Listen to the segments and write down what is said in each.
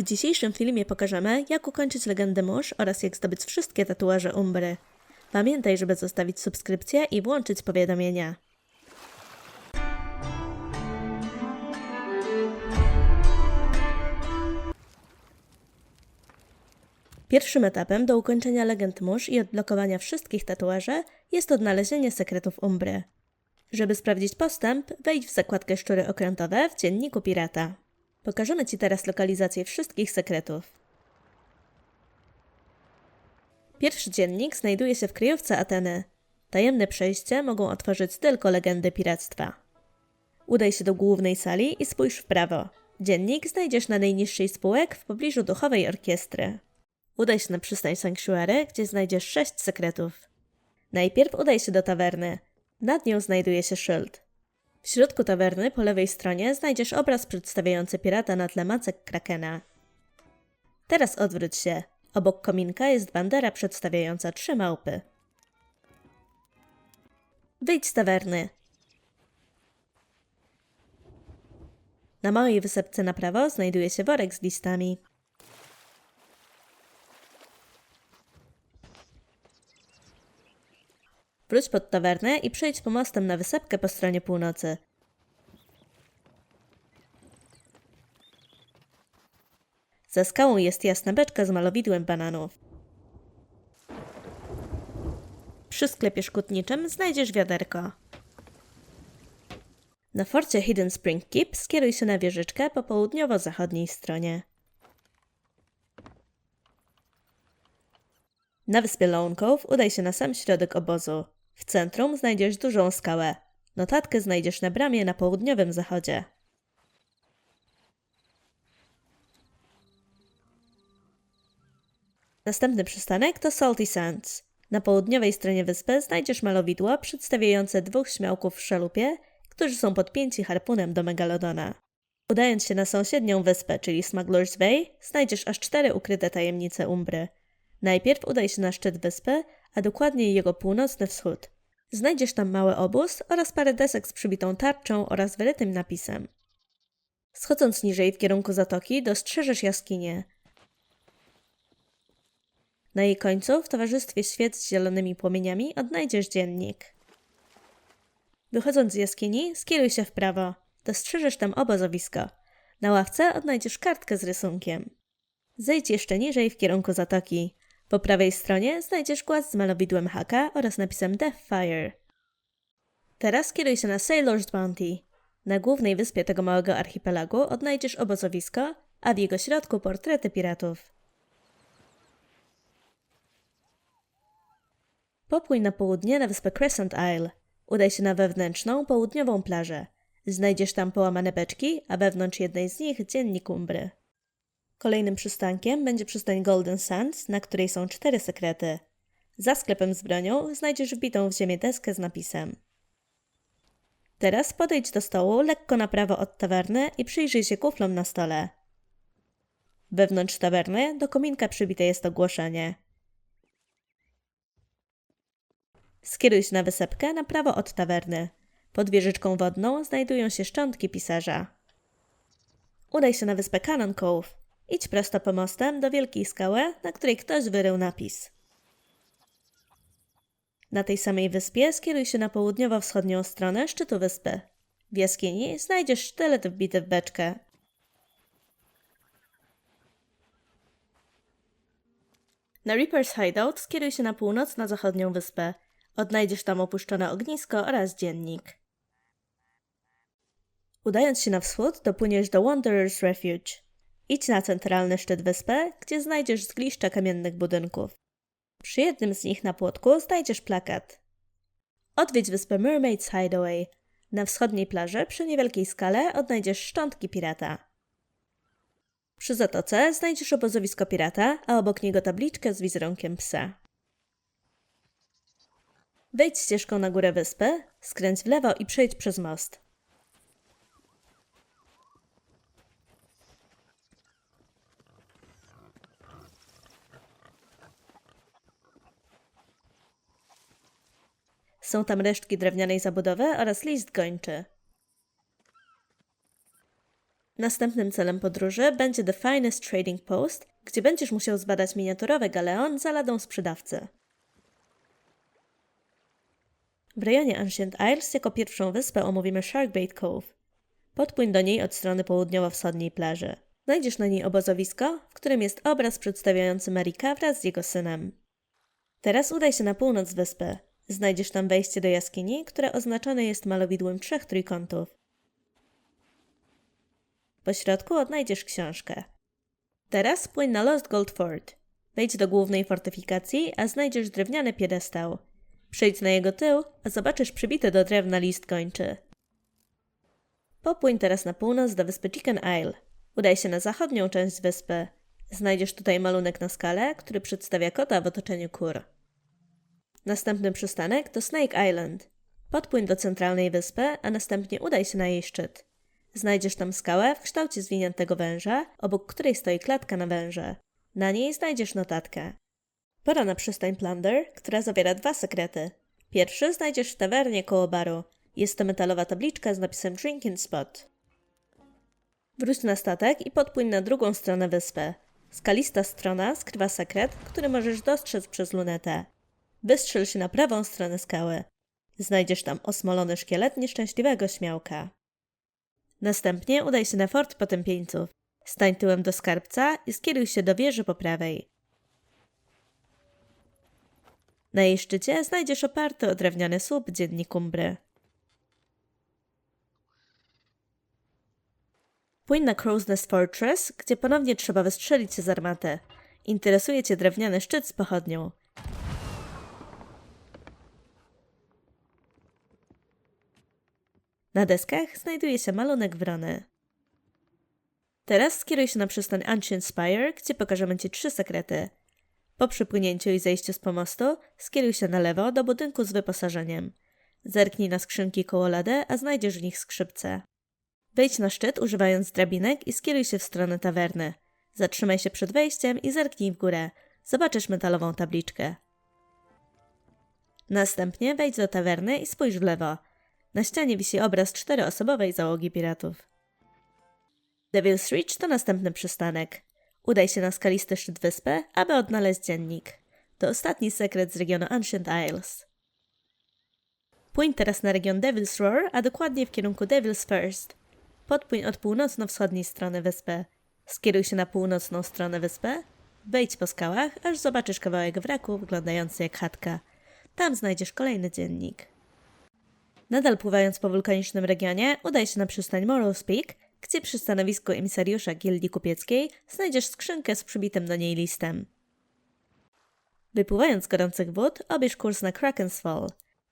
W dzisiejszym filmie pokażemy, jak ukończyć legendę mórz oraz jak zdobyć wszystkie tatuaże Umbry. Pamiętaj, żeby zostawić subskrypcję i włączyć powiadomienia. Pierwszym etapem do ukończenia legend mórz i odblokowania wszystkich tatuaży jest odnalezienie sekretów Umbry. Żeby sprawdzić postęp, wejdź w zakładkę Szczury Okrętowe w dzienniku pirata. Pokażemy Ci teraz lokalizację wszystkich sekretów. Pierwszy dziennik znajduje się w kryjówce Ateny. Tajemne przejście mogą otworzyć tylko legendy piractwa. Udaj się do głównej sali i spójrz w prawo. Dziennik znajdziesz na najniższej z półek w pobliżu duchowej orkiestry. Udaj się na przystań Sanctuary, gdzie znajdziesz sześć sekretów. Najpierw udaj się do tawerny. Nad nią znajduje się szyld. W środku tawerny po lewej stronie znajdziesz obraz przedstawiający pirata na tle macek krakena. Teraz odwróć się. Obok kominka jest bandera przedstawiająca trzy małpy. Wyjdź z tawerny. Na małej wysepce na prawo znajduje się worek z listami. Wróć pod tawernę i przejdź pomostem na wysepkę po stronie północy. Za skałą jest jasna beczka z malowidłem bananów. Przy sklepie szkutniczym znajdziesz wiaderko. Na forcie Hidden Spring Keep skieruj się na wieżyczkę po południowo-zachodniej stronie. Na wyspie Lone Cove udaj się na sam środek obozu. W centrum znajdziesz dużą skałę. Notatkę znajdziesz na bramie na południowym zachodzie. Następny przystanek to Salty Sands. Na południowej stronie wyspy znajdziesz malowidło przedstawiające dwóch śmiałków w szalupie, którzy są podpięci harpunem do megalodona. Udając się na sąsiednią wyspę, czyli Smuggler's Bay, znajdziesz aż cztery ukryte tajemnice Umbry. Najpierw udaj się na szczyt wyspy, a dokładniej jego północny wschód. Znajdziesz tam mały obóz oraz parę desek z przybitą tarczą oraz wyrytym napisem. Schodząc niżej w kierunku zatoki, dostrzeżesz jaskinię. Na jej końcu, w towarzystwie świec z zielonymi płomieniami, odnajdziesz dziennik. Wychodząc z jaskini, skieruj się w prawo. Dostrzeżesz tam obozowisko. Na ławce odnajdziesz kartkę z rysunkiem. Zejdź jeszcze niżej w kierunku zatoki. Po prawej stronie znajdziesz głaz z malowidłem haka oraz napisem Deathfire. Teraz kieruj się na Sailor's Bounty. Na głównej wyspie tego małego archipelagu odnajdziesz obozowisko, a w jego środku portrety piratów. Popłyń na południe na wyspę Crescent Isle. Udaj się na wewnętrzną, południową plażę. Znajdziesz tam połamane beczki, a wewnątrz jednej z nich dziennik Umbry. Kolejnym przystankiem będzie przystań Golden Sands, na której są cztery sekrety. Za sklepem z bronią znajdziesz wbitą w ziemię deskę z napisem. Teraz podejdź do stołu lekko na prawo od tawerny i przyjrzyj się kuflom na stole. Wewnątrz tawerny do kominka przybite jest ogłoszenie. Skieruj się na wysepkę na prawo od tawerny. Pod wieżyczką wodną znajdują się szczątki pisarza. Udaj się na wyspę Cannon Cove. Idź prosto pomostem do wielkiej skały, na której ktoś wyrył napis. Na tej samej wyspie skieruj się na południowo-wschodnią stronę szczytu wyspy. W jaskini znajdziesz sztylet wbity w beczkę. Na Reaper's Hideout skieruj się na północno-zachodnią wyspę. Odnajdziesz tam opuszczone ognisko oraz dziennik. Udając się na wschód, dopłyniesz do Wanderer's Refuge. Idź na centralny szczyt wyspy, gdzie znajdziesz zgliszcza kamiennych budynków. Przy jednym z nich na płotku znajdziesz plakat. Odwiedź wyspę Mermaid's Hideaway. Na wschodniej plaży przy niewielkiej skale odnajdziesz szczątki pirata. Przy zatoce znajdziesz obozowisko pirata, a obok niego tabliczkę z wizerunkiem psa. Wejdź ścieżką na górę wyspy, skręć w lewo i przejdź przez most. Są tam resztki drewnianej zabudowy oraz list gończy. Następnym celem podróży będzie The Finest Trading Post, gdzie będziesz musiał zbadać miniaturowy galeon za ladą sprzedawcy. W rejonie Ancient Isles jako pierwszą wyspę omówimy Sharkbait Cove. Podpłyń do niej od strony południowo-wschodniej plaży. Znajdziesz na niej obozowisko, w którym jest obraz przedstawiający Marika wraz z jego synem. Teraz udaj się na północ wyspy. Znajdziesz tam wejście do jaskini, które oznaczone jest malowidłem trzech trójkątów. Po środku odnajdziesz książkę. Teraz płyń na Lost Gold Fort. Wejdź do głównej fortyfikacji, a znajdziesz drewniany piedestał. Przejdź na jego tył, a zobaczysz przybity do drewna list kończy. Popłyń teraz na północ do wyspy Chicken Isle. Udaj się na zachodnią część wyspy. Znajdziesz tutaj malunek na skale, który przedstawia kota w otoczeniu kur. Następny przystanek to Snake Island. Podpłyń do centralnej wyspy, a następnie udaj się na jej szczyt. Znajdziesz tam skałę w kształcie zwiniętego węża, obok której stoi klatka na węże. Na niej znajdziesz notatkę. Pora na przystań Plunder, która zawiera dwa sekrety. Pierwszy znajdziesz w tawernie koło baru. Jest to metalowa tabliczka z napisem Drinking Spot. Wróć na statek i podpłyń na drugą stronę wyspy. Skalista strona skrywa sekret, który możesz dostrzec przez lunetę. Wystrzel się na prawą stronę skały. Znajdziesz tam osmolony szkielet nieszczęśliwego śmiałka. Następnie udaj się na fort potępieńców. Stań tyłem do skarbca i skieruj się do wieży po prawej. Na jej szczycie znajdziesz oparty o drewniany słup dziennik Umbry. Płyń na Crow's Nest Fortress, gdzie ponownie trzeba wystrzelić się z armaty. Interesuje cię drewniany szczyt z pochodnią. Na deskach znajduje się malunek wrony. Teraz skieruj się na przystań Ancient Spire, gdzie pokażemy Ci trzy sekrety. Po przypłynięciu i zejściu z pomostu skieruj się na lewo do budynku z wyposażeniem. Zerknij na skrzynki koło lady, a znajdziesz w nich skrzypce. Wejdź na szczyt używając drabinek i skieruj się w stronę tawerny. Zatrzymaj się przed wejściem i zerknij w górę. Zobaczysz metalową tabliczkę. Następnie wejdź do tawerny i spójrz w lewo. Na ścianie wisi obraz czteroosobowej załogi piratów. Devil's Reach to następny przystanek. Udaj się na skalisty szczyt wyspy, aby odnaleźć dziennik. To ostatni sekret z regionu Ancient Isles. Płyń teraz na region Devil's Roar, a dokładnie w kierunku Devil's First. Podpłyń od północno-wschodniej strony wyspy. Skieruj się na północną stronę wyspy. Wejdź po skałach, aż zobaczysz kawałek wraku wyglądający jak chatka. Tam znajdziesz kolejny dziennik. Nadal pływając po wulkanicznym regionie, udaj się na przystań Morrow's Peak, gdzie przy stanowisku emisariusza gildii kupieckiej znajdziesz skrzynkę z przybitym do niej listem. Wypływając z gorących wód, obierz kurs na Kraken's Fall.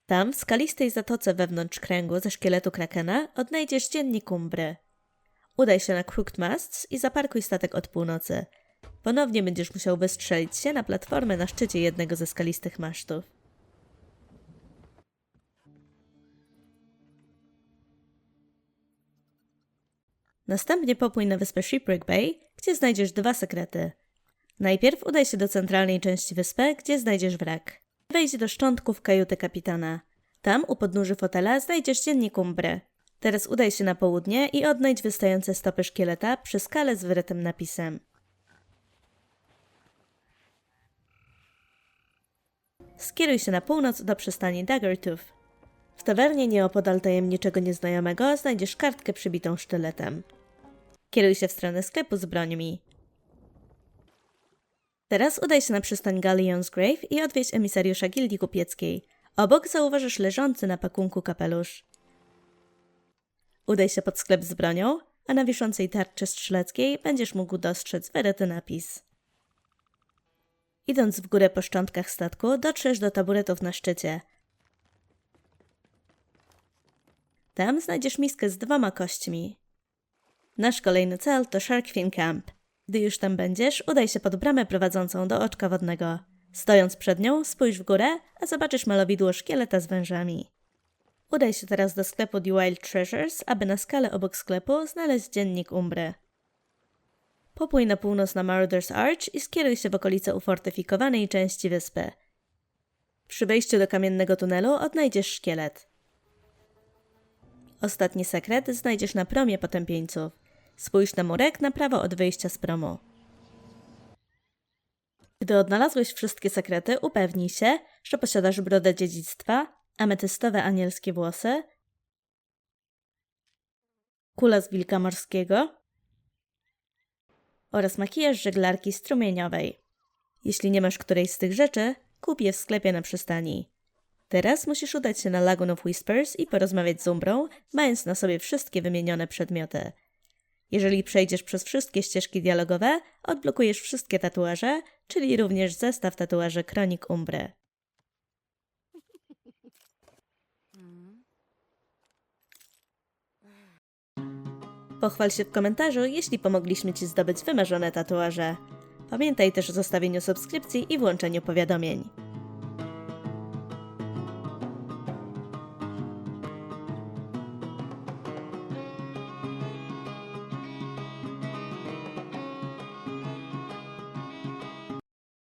Tam, w skalistej zatoce wewnątrz kręgu ze szkieletu krakena, odnajdziesz dziennik Umbry. Udaj się na Crooked Masts i zaparkuj statek od północy. Ponownie będziesz musiał wystrzelić się na platformę na szczycie jednego ze skalistych masztów. Następnie popłyń na wyspę Shipwreck Bay, gdzie znajdziesz dwa sekrety. Najpierw udaj się do centralnej części wyspy, gdzie znajdziesz wrak. Wejdź do szczątków kajuty kapitana. Tam, u podnóży fotela, znajdziesz dziennik Umbry. Teraz udaj się na południe i odnajdź wystające stopy szkieleta przy skale z wyrytym napisem. Skieruj się na północ do przystani Daggertooth. W tawernie nieopodal tajemniczego nieznajomego znajdziesz kartkę przybitą sztyletem. Kieruj się w stronę sklepu z brońmi. Teraz udaj się na przystań Galleon's Grave i odwiedź emisariusza gildii kupieckiej. Obok zauważysz leżący na pakunku kapelusz. Udaj się pod sklep z bronią, a na wiszącej tarczy strzeleckiej będziesz mógł dostrzec wyryty napis. Idąc w górę po szczątkach statku, dotrzesz do taburetów na szczycie. Tam znajdziesz miskę z dwoma kośćmi. Nasz kolejny cel to Sharkfin Camp. Gdy już tam będziesz, udaj się pod bramę prowadzącą do oczka wodnego. Stojąc przed nią, spójrz w górę, a zobaczysz malowidło szkieleta z wężami. Udaj się teraz do sklepu The Wild Treasures, aby na skale obok sklepu znaleźć dziennik Umbry. Popłyj na północ na Marauders Arch i skieruj się w okolice ufortyfikowanej części wyspy. Przy wejściu do kamiennego tunelu odnajdziesz szkielet. Ostatni sekret znajdziesz na promie potępieńców. Spójrz na murek na prawo od wyjścia z promu. Gdy odnalazłeś wszystkie sekrety, upewnij się, że posiadasz brodę dziedzictwa, ametystowe anielskie włosy, kula z wilka morskiego oraz makijaż żeglarki strumieniowej. Jeśli nie masz którejś z tych rzeczy, kup je w sklepie na przystani. Teraz musisz udać się na Lagoon of Whispers i porozmawiać z Umbrą, mając na sobie wszystkie wymienione przedmioty. Jeżeli przejdziesz przez wszystkie ścieżki dialogowe, odblokujesz wszystkie tatuaże, czyli również zestaw tatuaży Kronik Umbry. Pochwal się w komentarzu, jeśli pomogliśmy Ci zdobyć wymarzone tatuaże. Pamiętaj też o zostawieniu subskrypcji i włączeniu powiadomień.